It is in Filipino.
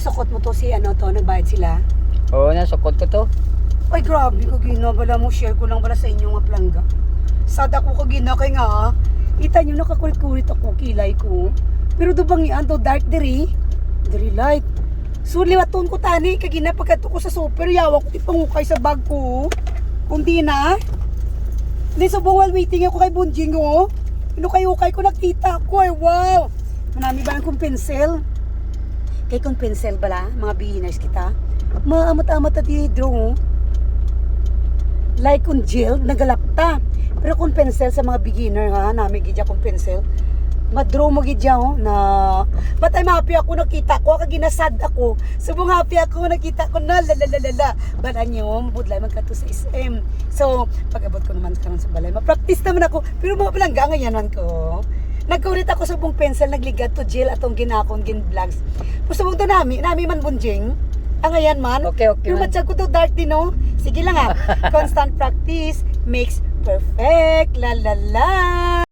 nasukot mo to si ano to, nagbayad sila. Oo, nasukot ko to. Ay, grabe ko gina. Bala mo, share ko lang bala sa inyo nga plangga. Sad ako ka gina kay nga. ah. Kita nyo, nakakulit-kulit ako, kilay ko. Pero do bang yan, do dark diri. Diri light. So, liwaton ko tani, kagina pagkato ko sa super, yawa ko tipangukay sa bag ko. Kundi na. Hindi, so while waiting ako kay Bunjing, oh. Inukay-ukay ko, nakita ko, ay wow. Manami ba ng kong pencil? Kay kong pencil bala, mga beginners kita. Maamat-amat at oh like kung gel, nagalapta. Pero kung pencil sa mga beginner ha, nami gidya kung pencil, madraw mo gidya ho na patay happy ako nakita ko? Kag ginasad ako. Subong happy ako nakita ko. Na lalalalala bala niyo budlay magkato sa SM so pag-abot ko naman karon sa balay. Ma-practice naman ako. Pero mga palangga ngayon man ko Nagkulit ako sa bong pencil, nagligat to gel atong ginakon gin vlogs. Gusto mong to nami, nami man bunjing. Ang ayan man. Okay, okay man. matsag ko to dark din, no? Sige lang ha. Constant practice makes perfect. La la la.